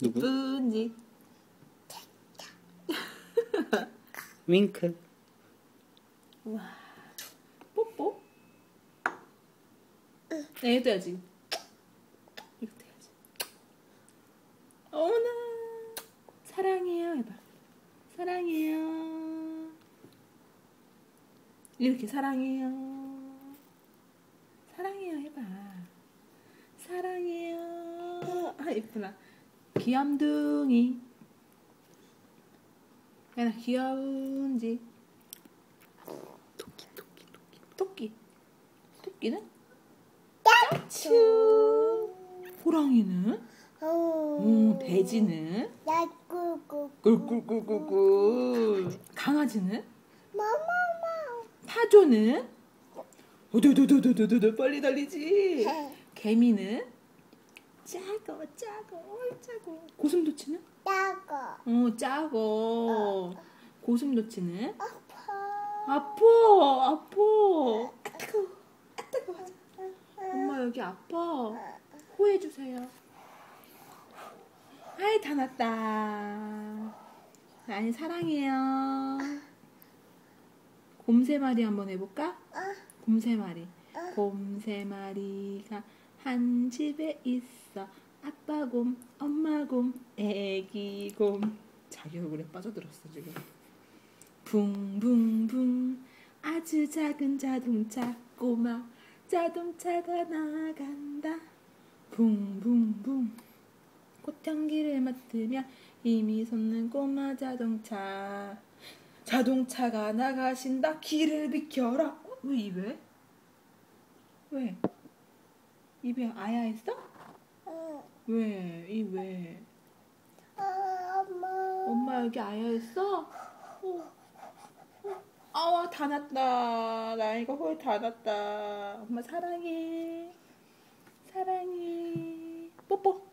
누구? 이쁜지. 윙크. 와. 뽀뽀. 네, 이것도 해야지. 이것도 해야지. 어머나. 사랑해요. 해봐. 사랑해요. 이렇게 사랑해요. 사랑해요. 해봐. 사랑해요. 아, 예쁘다. 귀염둥이. 야나 귀여운지. 토끼 토끼 토끼. 토끼. 토끼는? 까츄. 호랑이는? 오, 돼지는? 야구구 꿀꿀꿀꿀꿀. 강아지는? 마마마 타조는? 오도도도도도도 빨리 달리지. 개미는? 작어, 어이, 작어. 고슴도치는? 야구 어, 작어. 고슴도치는? 아파 아파, 아파. 아, 뜨거워. 아, 뜨거워. 엄마 여기 아파. 호해주세요. 아이, 다 났다. 아니, 사랑해요. 곰세 마리 한번 해볼까? 곰세 마리. 곰세 마리가 한 집에 있어. 아빠 곰, 엄마 곰, 애기 곰. 자기 얼굴에 빠져들었어, 지금. 붕붕붕 아주 작은 자동차 꼬마 자동차가 나간다 붕붕붕 꽃향기를 맡으며 힘이 솟는 꼬마 자동차 자동차가 나가신다 길을 비켜라 어, 왜 입에? 왜? 입에 아야 있어? 왜? 입에 엄마 엄마 여기 아야 있어? 어. 아와 다 났다. 나 이거 홀 다 났다. 엄마 사랑해. 사랑해. 뽀뽀.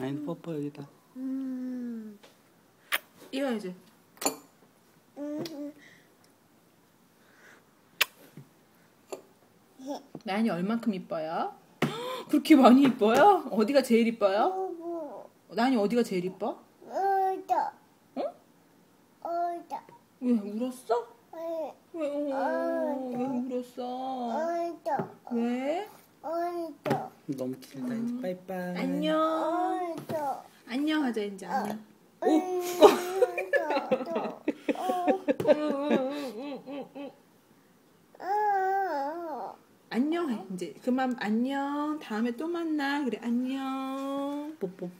아니 뽀뽀 여기다. 음 이거 이제. 나 연이 얼만큼 이뻐요? 그렇게 많이 이뻐요? 어디가 제일 이뻐요? 나연이 어디가 제일 이뻐? 울다 응? 울다 왜 울었어? 왜, 어, 왜 울었어? 울다 왜? 울다 너무 길다 이제 빠이빠이. 안녕. 울다 안녕 하자 이제 안녕. 울 안녕. 해 이제 그만 안녕. 다음에 또 만나. 그래 안녕. 뽀뽀